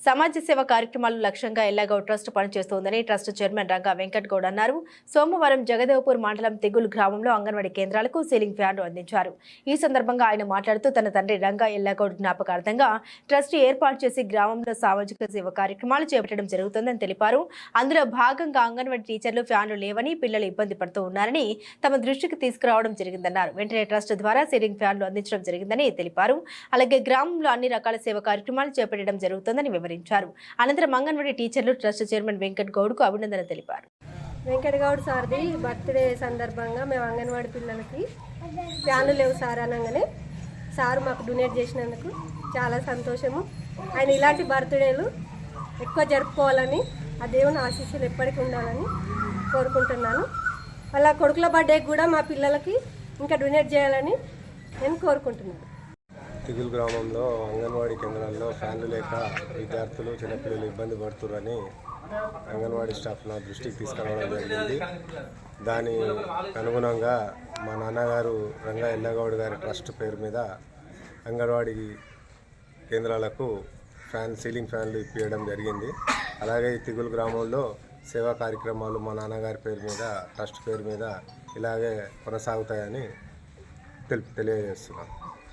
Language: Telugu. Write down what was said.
సమాజ సేవ కార్యక్రమాలు లక్ష్యంగా ఎల్లాగౌడ్ ట్రస్ట్ పనిచేస్తోందని ట్రస్ట్ చైర్మన్ రంగా వెంకట్ గౌడ్ అన్నారు. సోమవారం జగదేవ్పూర్ మండలం తెగులు గ్రామంలో అంగన్వాడీ కేంద్రాలకు సీలింగ్ ఫ్యాన్లు అందించారు. ఈ సందర్భంగా ఆయన మాట్లాడుతూ తన తండ్రి రంగా ఎల్లాగౌడ్ జ్ఞాపకార్థంగా ట్రస్ట్ ఏర్పాటు చేసి గ్రామంలో సామాజిక సేవ కార్యక్రమాలు చేపట్టడం జరుగుతుందని తెలిపారు. అందులో భాగంగా అంగన్వాడీ టీచర్లు ఫ్యాన్లు లేవని పిల్లలు ఇబ్బంది పడుతూ ఉన్నారని తమ దృష్టికి తీసుకురావడం జరిగిందన్నారు. వెంటనే ట్రస్ట్ ద్వారా సీలింగ్ ఫ్యాన్లు అందించడం జరిగిందని తెలిపారు. అలాగే గ్రామంలో అన్ని రకాల సేవ కార్యక్రమాలు చేపట్టడం జరుగుతుందని వివరించారు. అనంతరం అంగన్వాడీ టీచర్లు ట్రస్ట్ చైర్మన్ వెంకట్ గౌడ్కు అభినందన తెలిపారు. వెంకటగౌడ్ సార్ది బర్త్డే సందర్భంగా మేము అంగన్వాడీ పిల్లలకి ఫ్యాన్లు లేవు సార్ అనగానే సార్ మాకు డొనేట్ చేసినందుకు చాలా సంతోషము. ఆయన ఇలాంటి బర్త్డేలు ఎక్కువ జరుపుకోవాలని ఆ దేవుని ఆశీస్సులు ఎప్పటికీ ఉండాలని కోరుకుంటున్నాను. అలా కొడుకుల బర్త్డేకి కూడా మా పిల్లలకి ఇంకా డొనేట్ చేయాలని నేను కోరుకుంటున్నాను. తిగులు గ్రామంలో అంగన్వాడీ కేంద్రాల్లో ఫ్యాన్లు లేక విద్యార్థులు చిన్నపిల్లలు ఇబ్బంది పడుతున్నారని అంగన్వాడీ స్టాఫ్ నా దృష్టికి తీసుకురావడం జరిగింది. దాని అనుగుణంగా మా నాన్నగారు రంగా ఎల్లగౌడ్ గారి ట్రస్ట్ పేరు మీద అంగన్వాడీ కేంద్రాలకు ఫ్యాన్ సీలింగ్ ఫ్యాన్లు ఇప్పించడం జరిగింది. అలాగే ఈ తిగులు గ్రామంలో సేవా కార్యక్రమాలు మా నాన్నగారి పేరు మీద ట్రస్ట్ పేరు మీద ఇలాగే కొనసాగుతాయని తెలి తెలియజేస్తున్నాను.